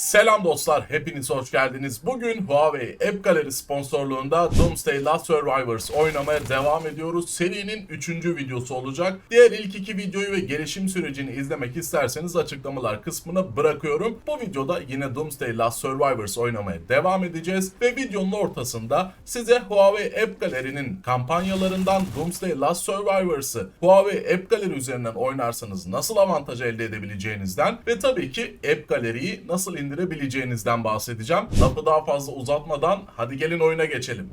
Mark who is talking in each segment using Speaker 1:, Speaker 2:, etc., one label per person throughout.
Speaker 1: Selam dostlar, hepiniz hoş geldiniz. Bugün Huawei App Gallery sponsorluğunda Doomsday Last Survivors oynamaya devam ediyoruz. Serinin 3. videosu olacak. Diğer ilk iki videoyu ve gelişim sürecini izlemek isterseniz açıklamalar kısmına bırakıyorum. Bu videoda yine Doomsday Last Survivors oynamaya devam edeceğiz. Ve videonun ortasında size Huawei App Gallery'nin kampanyalarından Doomsday Last Survivors'ı Huawei App Gallery üzerinden oynarsanız nasıl avantaj elde edebileceğinizden ve tabii ki App Gallery'yi nasıl indirebileceğinizden bahsedeceğim. Lafı daha fazla uzatmadan hadi gelin oyuna geçelim.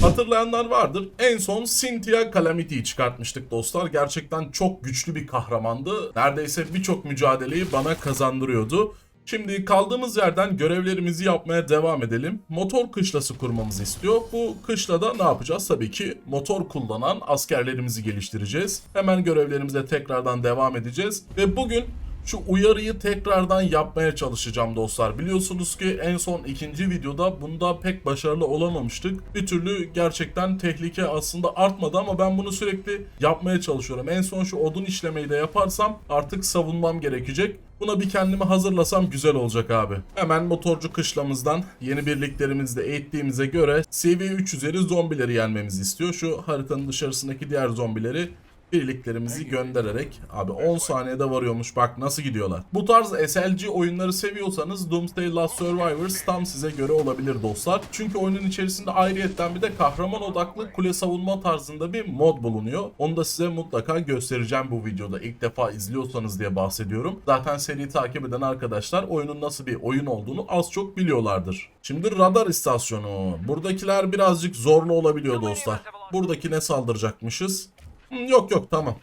Speaker 1: Hatırlayanlar vardır. En son Cynthia Calamity'yi çıkartmıştık dostlar. Gerçekten çok güçlü bir kahramandı. Neredeyse birçok mücadeleyi bana kazandırıyordu. Şimdi kaldığımız yerden görevlerimizi yapmaya devam edelim. Motor kışlası kurmamızı istiyor. Bu kışlada ne yapacağız? Tabii ki motor kullanan askerlerimizi geliştireceğiz. Hemen görevlerimize tekrardan devam edeceğiz. Ve bugün şu uyarıyı tekrardan yapmaya çalışacağım dostlar. Biliyorsunuz ki en son ikinci videoda bunda pek başarılı olamamıştık. Bir türlü gerçekten tehlike aslında artmadı ama ben bunu sürekli yapmaya çalışıyorum. En son şu odun işlemeyi de yaparsam artık savunmam gerekecek. Buna bir kendimi hazırlasam güzel olacak abi. Hemen motorcu kışlamızdan yeni birliklerimizde eğittiğimize göre seviye 3 üzeri zombileri yenmemizi istiyor. Şu haritanın dışarısındaki diğer zombileri birliklerimizi göndererek abi 10 saniyede varıyormuş bak nasıl gidiyorlar. Bu tarz SLG oyunları seviyorsanız Doomsday Last Survivors tam size göre olabilir dostlar. Çünkü oyunun içerisinde ayrıyetten bir de kahraman odaklı kule savunma tarzında bir mod bulunuyor. Onu da size mutlaka göstereceğim bu videoda. İlk defa izliyorsanız diye bahsediyorum. Zaten seri takip eden arkadaşlar oyunun nasıl bir oyun olduğunu az çok biliyorlardır. Şimdi radar istasyonu. Buradakiler birazcık zorlu olabiliyor dostlar. Buradakine saldıracakmışız. Hı, Yok yok tamam.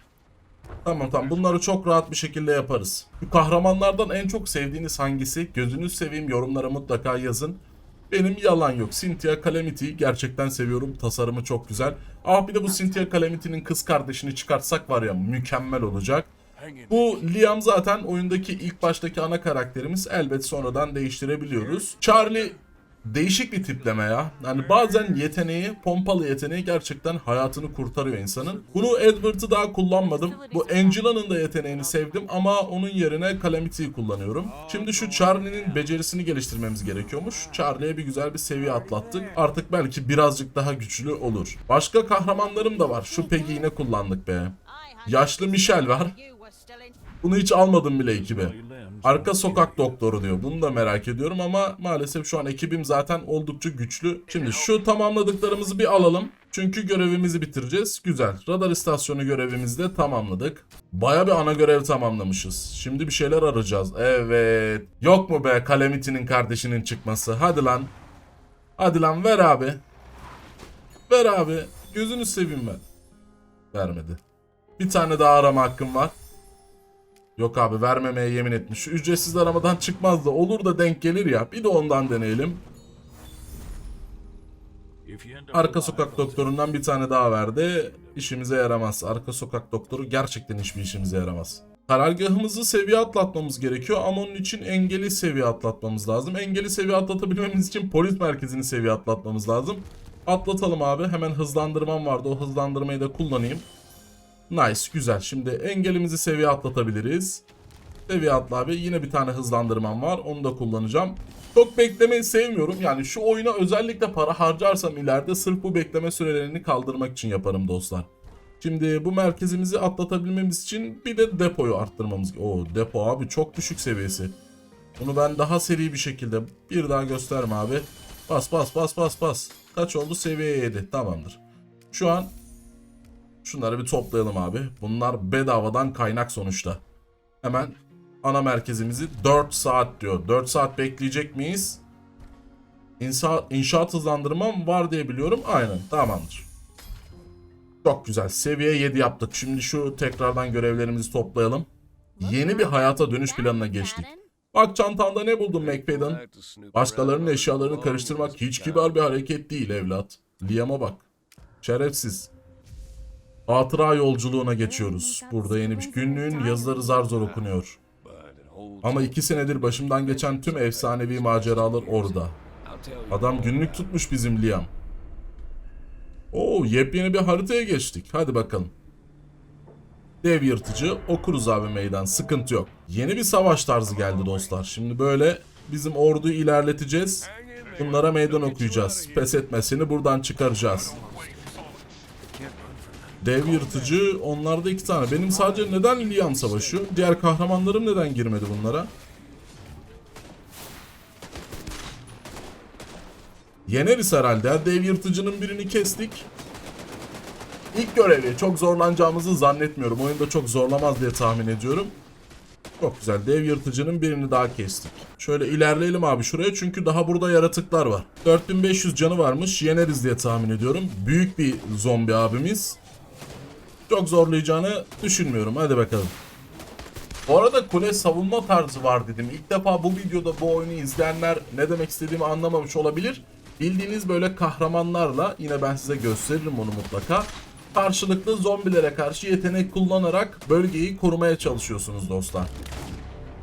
Speaker 1: Tamam tamam bunları çok rahat bir şekilde yaparız. Bu kahramanlardan en çok sevdiğiniz hangisi? Gözünüz seveyim yorumlara mutlaka yazın. Benim yalan yok. Cynthia Calamity'yi gerçekten seviyorum. Tasarımı çok güzel. Ah bir de bu Cynthia Calamity'nin kız kardeşini çıkartsak var ya mükemmel olacak. Bu Liam zaten oyundaki ilk baştaki ana karakterimiz. Elbet sonradan değiştirebiliyoruz. Charlie değişik bir tipleme ya. Yani bazen yeteneği, pompalı yeteneği gerçekten hayatını kurtarıyor insanın. Bunu Edward'ı daha kullanmadım. Bu Angela'nın da yeteneğini sevdim ama onun yerine Calamity'yi kullanıyorum. Şimdi şu Charlie'nin becerisini geliştirmemiz gerekiyormuş. Charlie'ye bir güzel bir seviye atlattık. Artık belki birazcık daha güçlü olur. Başka kahramanlarım da var. Şu Peggy yine kullandık be. Yaşlı Michel var. Bunu hiç almadım bile ekibe. Arka sokak doktoru diyor. Bunu da merak ediyorum ama maalesef şu an ekibim zaten oldukça güçlü. Şimdi şu tamamladıklarımızı bir alalım. Çünkü görevimizi bitireceğiz. Güzel. Radar istasyonu görevimizi de tamamladık. Baya bir ana görev tamamlamışız. Şimdi bir şeyler arayacağız. Evet. Yok mu be Calamity'nin kardeşinin çıkması? Hadi lan. Hadi lan ver abi. Ver abi. Gözünü seveyim ben. Vermedi. Bir tane daha arama hakkım var. Yok abi vermemeye yemin etmiş. Ücretsiz aramadan çıkmaz da olur da denk gelir ya. Bir de ondan deneyelim. Arka sokak doktorundan bir tane daha verdi. İşimize yaramaz. Arka sokak doktoru gerçekten hiçbir işimize yaramaz. Karargahımızı seviye atlatmamız gerekiyor ama onun için engeli seviye atlatmamız lazım. Engeli seviye atlatabilmemiz için polis merkezini seviye atlatmamız lazım. Atlatalım abi. Hemen hızlandırmam vardı. O hızlandırmayı da kullanayım. Nice güzel. Şimdi engelimizi seviye atlatabiliriz. Seviye atla abi. Yine bir tane hızlandırmam var. Onu da kullanacağım. Çok beklemeyi sevmiyorum. Yani şu oyuna özellikle para harcarsam ileride sırf bu bekleme sürelerini kaldırmak için yaparım dostlar. Şimdi bu merkezimizi atlatabilmemiz için bir de depoyu arttırmamız. O depo abi çok düşük seviyesi. Bunu ben daha seri bir şekilde bir daha gösterme abi. Bas bas bas bas bas. Kaç oldu? Seviye 7. Tamamdır. Şu an Şunları bir toplayalım abi. Bunlar bedavadan kaynak sonuçta. Hemen ana merkezimizi 4 saat diyor. 4 saat bekleyecek miyiz? İnşa, inşaat hızlandırmam var diye biliyorum. Aynen tamamdır. Çok güzel. Seviye 7 yaptık. Şimdi şu tekrardan görevlerimizi toplayalım. Yeni bir hayata dönüş planına geçtik. Bak çantanda ne buldun McFadden? Başkalarının eşyalarını karıştırmak hiç kibar bir hareket değil evlat. Liam'a bak. Şerefsiz. Hatıra yolculuğuna geçiyoruz. Burada yeni bir günlüğün yazıları zar zor okunuyor. Ama iki senedir başımdan geçen tüm efsanevi maceralar orada. Adam günlük tutmuş bizim Liam. Oo yepyeni bir haritaya geçtik. Hadi bakalım. Dev yırtıcı okuruz abi meydan sıkıntı yok. Yeni bir savaş tarzı geldi dostlar. Şimdi böyle bizim orduyu ilerleteceğiz. Bunlara meydan okuyacağız. Pes etmesini buradan çıkaracağız. Dev yırtıcı onlarda iki tane. Benim sadece neden Liam savaşıyor? Diğer kahramanlarım neden girmedi bunlara? Yeneriz herhalde. Dev yırtıcının birini kestik. İlk görevi çok zorlanacağımızı zannetmiyorum. Oyunda çok zorlamaz diye tahmin ediyorum. Çok güzel. Dev yırtıcının birini daha kestik. Şöyle ilerleyelim abi şuraya çünkü daha burada yaratıklar var. 4500 canı varmış. Yeneriz diye tahmin ediyorum. Büyük bir zombi abimiz. Çok zorlayacağını düşünmüyorum. Hadi bakalım. Bu arada kule savunma tarzı var dedim. İlk defa bu videoda bu oyunu izleyenler ne demek istediğimi anlamamış olabilir. Bildiğiniz böyle kahramanlarla yine ben size gösteririm onu mutlaka. Karşılıklı zombilere karşı yetenek kullanarak bölgeyi korumaya çalışıyorsunuz dostlar.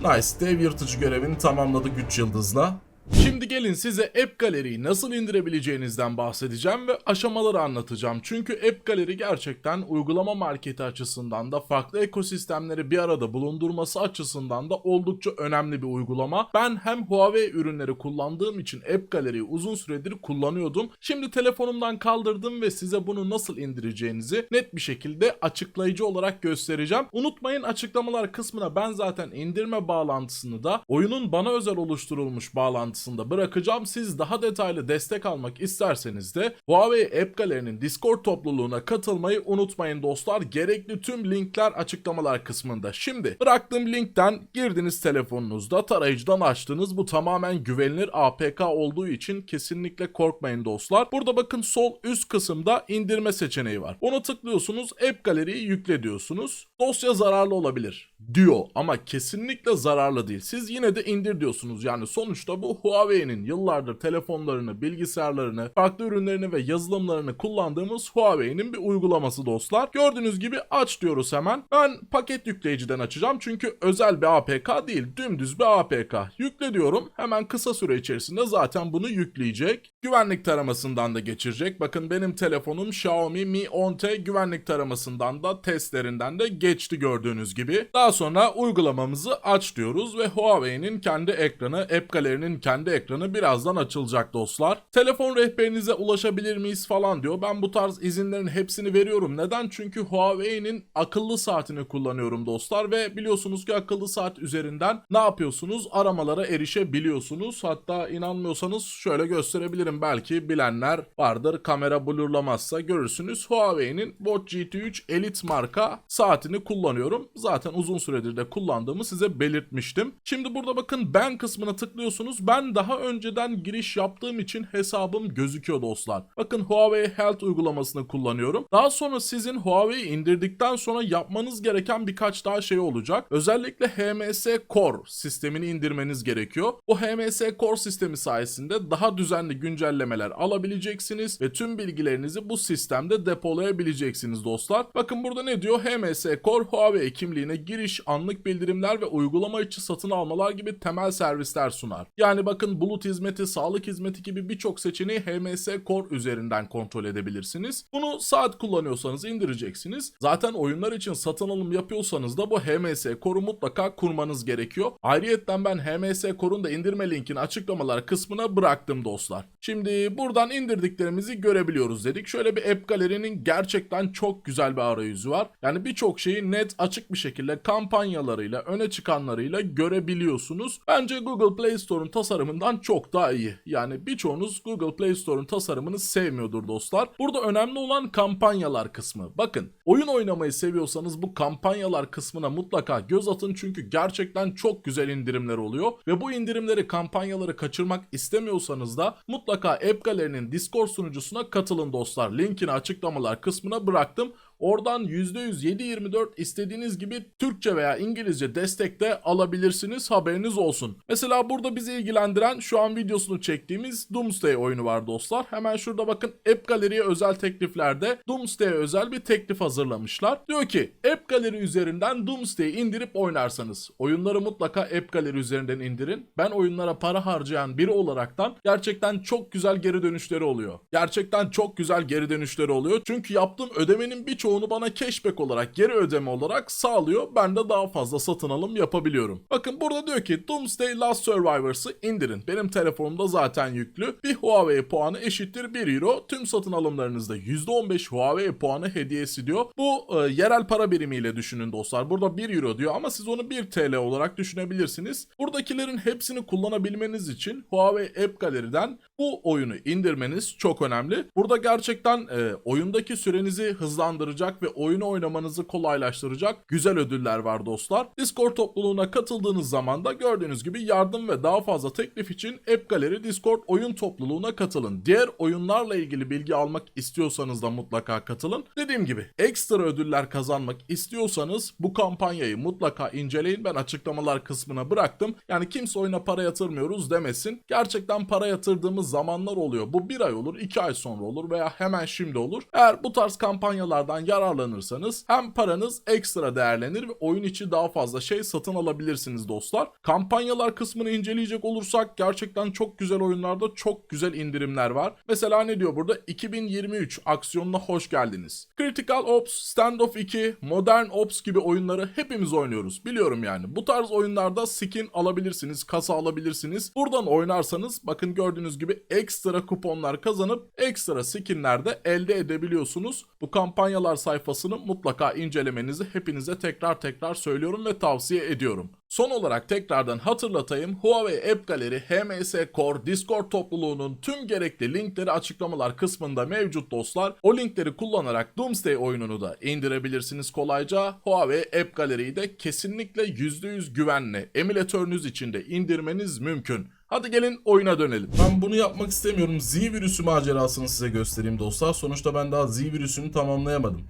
Speaker 1: Nice. Dev yırtıcı görevini tamamladı güç yıldızla. Şimdi gelin size App Gallery'yi nasıl indirebileceğinizden bahsedeceğim ve aşamaları anlatacağım. Çünkü App Gallery gerçekten uygulama marketi açısından da farklı ekosistemleri bir arada bulundurması açısından da oldukça önemli bir uygulama. Ben hem Huawei ürünleri kullandığım için App Gallery'yi uzun süredir kullanıyordum. Şimdi telefonumdan kaldırdım ve size bunu nasıl indireceğinizi net bir şekilde açıklayıcı olarak göstereceğim. Unutmayın açıklamalar kısmına ben zaten indirme bağlantısını da oyunun bana özel oluşturulmuş bağlantısını da bırakacağım. Siz daha detaylı destek almak isterseniz de Huawei App Gallery'nin Discord topluluğuna katılmayı unutmayın dostlar. Gerekli tüm linkler açıklamalar kısmında. Şimdi bıraktığım linkten girdiniz telefonunuzda tarayıcıdan açtınız. Bu tamamen güvenilir APK olduğu için kesinlikle korkmayın dostlar. Burada bakın sol üst kısımda indirme seçeneği var. Ona tıklıyorsunuz App Gallery'yi yükle diyorsunuz. Dosya zararlı olabilir diyor ama kesinlikle zararlı değil. Siz yine de indir diyorsunuz. Yani sonuçta bu Huawei'nin yıllardır telefonlarını, bilgisayarlarını, farklı ürünlerini ve yazılımlarını kullandığımız Huawei'nin bir uygulaması dostlar. Gördüğünüz gibi aç diyoruz hemen. Ben paket yükleyiciden açacağım çünkü özel bir APK değil, dümdüz bir APK. Yükle diyorum. Hemen kısa süre içerisinde zaten bunu yükleyecek. Güvenlik taramasından da geçirecek. Bakın benim telefonum Xiaomi Mi 10T güvenlik taramasından da testlerinden de geçti gördüğünüz gibi. Daha sonra uygulamamızı aç diyoruz ve Huawei'nin kendi ekranı, App Gallery'nin kendi ekranı birazdan açılacak dostlar. Telefon rehberinize ulaşabilir miyiz falan diyor. Ben bu tarz izinlerin hepsini veriyorum. Neden? Çünkü Huawei'nin akıllı saatini kullanıyorum dostlar ve biliyorsunuz ki akıllı saat üzerinden ne yapıyorsunuz? Aramalara erişebiliyorsunuz. Hatta inanmıyorsanız şöyle gösterebilirim. Belki bilenler vardır. Kamera blurlamazsa görürsünüz. Huawei'nin Watch GT3 Elite marka saatini kullanıyorum. Zaten uzun süredir de kullandığımı size belirtmiştim. Şimdi burada bakın ben kısmına tıklıyorsunuz. Ben daha önceden giriş yaptığım için hesabım gözüküyor dostlar. Bakın Huawei Health uygulamasını kullanıyorum. Daha sonra sizin Huawei'yi indirdikten sonra yapmanız gereken birkaç daha şey olacak. Özellikle HMS Core sistemini indirmeniz gerekiyor. Bu HMS Core sistemi sayesinde daha düzenli güncellemeler alabileceksiniz ve tüm bilgilerinizi bu sistemde depolayabileceksiniz dostlar. Bakın burada ne diyor? HMS Core Huawei kimliğine giriş, anlık bildirimler ve uygulama içi satın almalar gibi temel servisler sunar. Yani bakın bulut hizmeti, sağlık hizmeti gibi birçok seçeneği HMS Core üzerinden kontrol edebilirsiniz. Bunu saat kullanıyorsanız indireceksiniz. Zaten oyunlar için satın alım yapıyorsanız da bu HMS Core'u mutlaka kurmanız gerekiyor. Ayrıyetten ben HMS Core'un da indirme linkini açıklamalar kısmına bıraktım dostlar. Şimdi buradan indirdiklerimizi görebiliyoruz dedik. Şöyle bir App Gallery'nin gerçekten çok güzel bir arayüzü var. Yani birçok şeyi net açık bir şekilde kampanyalarıyla, öne çıkanlarıyla görebiliyorsunuz. Bence Google Play Store'un tasarımından çok daha iyi. Yani birçoğunuz Google Play Store'un tasarımını sevmiyordur dostlar. Burada önemli olan kampanyalar kısmı. Bakın oyun oynamayı seviyorsanız bu kampanyalar kısmına mutlaka göz atın çünkü gerçekten çok güzel indirimler oluyor. Ve bu indirimleri kampanyaları kaçırmak istemiyorsanız da mutlaka App Gallery'nin Discord sunucusuna katılın dostlar. Linkini açıklamalar kısmına bıraktım. Oradan %100 7/24 istediğiniz gibi Türkçe veya İngilizce destek de alabilirsiniz. Haberiniz olsun. Mesela burada bizi ilgilendiren şu an videosunu çektiğimiz Doomsday oyunu var dostlar. Hemen şurada bakın App Gallery'e özel tekliflerde Doomsday'e özel bir teklif hazırlamışlar. Diyor ki App Gallery üzerinden Doomsday'i indirip oynarsanız oyunları mutlaka App Gallery üzerinden indirin. Ben oyunlara para harcayan biri olaraktan gerçekten çok güzel geri dönüşleri oluyor. Gerçekten çok güzel geri dönüşleri oluyor. Çünkü yaptığım ödemenin birçoğunu bana cashback olarak geri ödeme olarak sağlıyor. Ben de daha fazla satın alım yapabiliyorum. Bakın burada diyor ki Doomsday Last Survivors'ı indirin. Benim telefonumda zaten yüklü. Bir Huawei puanı eşittir 1 euro. Tüm satın alımlarınızda %15 Huawei puanı hediyesi diyor. Bu e, yerel para birimiyle düşünün dostlar. Burada 1 euro diyor ama siz onu 1 TL olarak düşünebilirsiniz. Buradakilerin hepsini kullanabilmeniz için Huawei App Gallery'den bu oyunu indirmeniz çok önemli. Burada gerçekten e, oyundaki sürenizi hızlandıracak ve oyunu oynamanızı kolaylaştıracak güzel ödüller var dostlar. Discord topluluğuna katıldığınız zaman da gördüğünüz gibi yardım ve daha fazla teklif için App Gallery Discord oyun topluluğuna katılın. Diğer oyunlarla ilgili bilgi almak istiyorsanız da mutlaka katılın. Dediğim gibi ekstra ödüller kazanmak istiyorsanız bu kampanyayı mutlaka inceleyin. Ben açıklamalar kısmına bıraktım. Yani kimse oyuna para yatırmıyoruz demesin. Gerçekten para yatırdığımız zamanlar oluyor. Bu bir ay olur, iki ay sonra olur veya hemen şimdi olur. Eğer bu tarz kampanyalardan yararlanırsanız hem paranız ekstra değerlenir ve oyun içi daha fazla şey satın alabilirsiniz dostlar. Kampanyalar kısmını inceleyecek olursak gerçekten çok güzel oyunlarda çok güzel indirimler var. Mesela ne diyor burada? 2023 aksiyonuna hoş geldiniz. Critical Ops, Standoff 2, Modern Ops gibi oyunları hepimiz oynuyoruz. Biliyorum yani. Bu tarz oyunlarda skin alabilirsiniz, kasa alabilirsiniz. Buradan oynarsanız bakın gördüğünüz gibi ekstra kuponlar kazanıp ekstra skinler de elde edebiliyorsunuz. Bu kampanyalar sayfasını mutlaka incelemenizi hepinize tekrar tekrar söylüyorum ve tavsiye ediyorum. Son olarak tekrardan hatırlatayım. Huawei App Gallery, HMS Core, Discord topluluğunun tüm gerekli linkleri açıklamalar kısmında mevcut dostlar. O linkleri kullanarak Doomsday oyununu da indirebilirsiniz kolayca. Huawei App Gallery'yi de kesinlikle %100 güvenli emülatörünüz için de indirmeniz mümkün. Hadi gelin oyuna dönelim. Ben bunu yapmak istemiyorum. Z virüsü macerasını size göstereyim dostlar. Sonuçta ben daha Z virüsünü tamamlayamadım.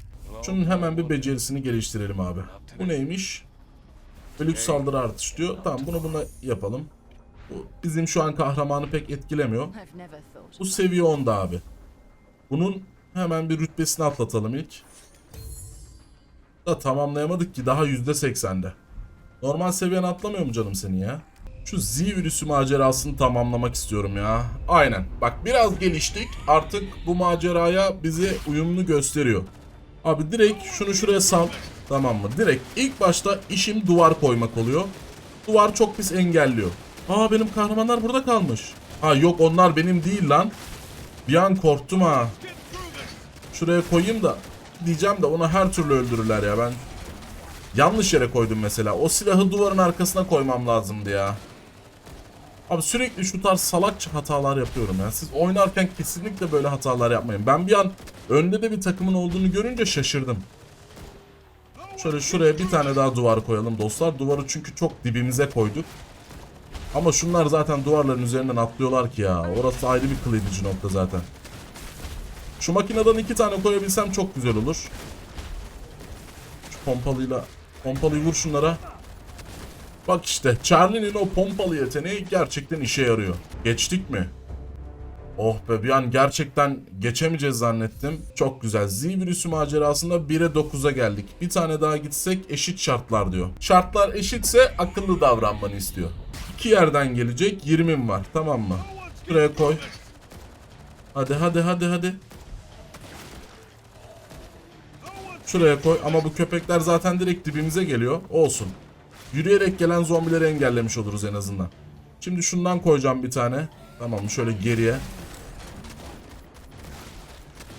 Speaker 1: Şunun hemen bir becerisini geliştirelim abi. Bu neymiş? Bölük saldırı artış diyor. Tamam bunu buna yapalım. Bu bizim şu an kahramanı pek etkilemiyor. Bu seviye 10'da abi. Bunun hemen bir rütbesini atlatalım ilk. Da tamamlayamadık ki daha %80'de. Normal seviyen atlamıyor mu canım senin ya? Şu Z virüsü macerasını tamamlamak istiyorum ya. Aynen. Bak biraz geliştik. Artık bu maceraya bizi uyumlu gösteriyor. Abi direkt şunu şuraya sal. Tamam mı? Direkt ilk başta işim duvar koymak oluyor. Duvar çok pis engelliyor. Aa benim kahramanlar burada kalmış. Ha yok onlar benim değil lan. Bir an korktum ha. Şuraya koyayım da diyeceğim de onu her türlü öldürürler ya ben. Yanlış yere koydum mesela. O silahı duvarın arkasına koymam lazımdı ya. Abi sürekli şu tarz salakça hatalar yapıyorum ya. Siz oynarken kesinlikle böyle hatalar yapmayın. Ben bir an önde de bir takımın olduğunu görünce şaşırdım. Şöyle şuraya bir tane daha duvar koyalım dostlar. Duvarı çünkü çok dibimize koyduk. Ama şunlar zaten duvarların üzerinden atlıyorlar ki ya. Orası ayrı bir kıl edici nokta zaten. Şu makineden iki tane koyabilsem çok güzel olur. Şu pompalıyla pompalıyı vur şunlara. Bak işte Charlie'nin o pompalı yeteneği gerçekten işe yarıyor. Geçtik mi? Oh be bir an gerçekten geçemeyeceğiz zannettim. Çok güzel. Z virüsü macerasında 1'e 9'a geldik. Bir tane daha gitsek eşit şartlar diyor. Şartlar eşitse akıllı davranmanı istiyor. İki yerden gelecek 20'm var tamam mı? Şuraya koy. Hadi hadi hadi hadi. Şuraya koy ama bu köpekler zaten direkt dibimize geliyor. Olsun. Yürüyerek gelen zombileri engellemiş oluruz en azından. Şimdi şundan koyacağım bir tane. Tamam şöyle geriye.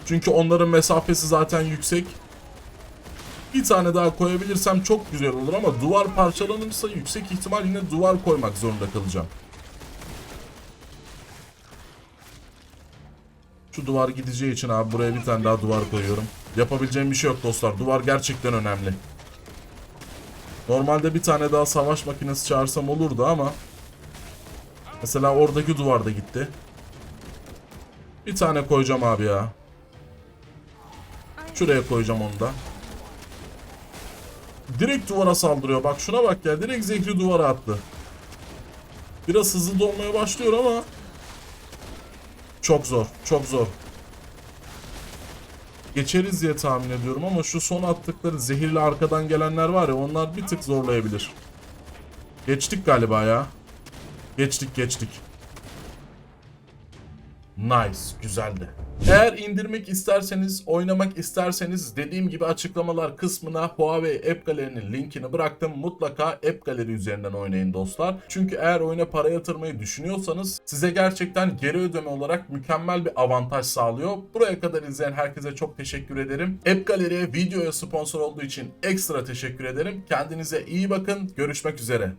Speaker 1: Çünkü onların mesafesi zaten yüksek. Bir tane daha koyabilirsem çok güzel olur ama duvar parçalanırsa yüksek ihtimal yine duvar koymak zorunda kalacağım. Şu duvar gideceği için abi buraya bir tane daha duvar koyuyorum. Yapabileceğim bir şey yok dostlar. Duvar gerçekten önemli. Normalde bir tane daha savaş makinesi çağırsam olurdu ama Mesela oradaki duvarda gitti. Bir tane koyacağım abi ya. Şuraya koyacağım onu da. Direkt duvara saldırıyor. Bak şuna bak ya. Direkt zehri duvara attı. Biraz hızlı dolmaya başlıyor ama çok zor. Çok zor. Geçeriz diye tahmin ediyorum ama şu son attıkları zehirli arkadan gelenler var ya onlar bir tık zorlayabilir. Geçtik galiba ya. Geçtik geçtik. Nice, güzeldi. Eğer indirmek isterseniz, oynamak isterseniz dediğim gibi açıklamalar kısmına Huawei App Gallery'nin linkini bıraktım. Mutlaka App Gallery üzerinden oynayın dostlar. Çünkü eğer oyuna para yatırmayı düşünüyorsanız size gerçekten geri ödeme olarak mükemmel bir avantaj sağlıyor. Buraya kadar izleyen herkese çok teşekkür ederim. App Gallery'e videoya sponsor olduğu için ekstra teşekkür ederim. Kendinize iyi bakın. Görüşmek üzere.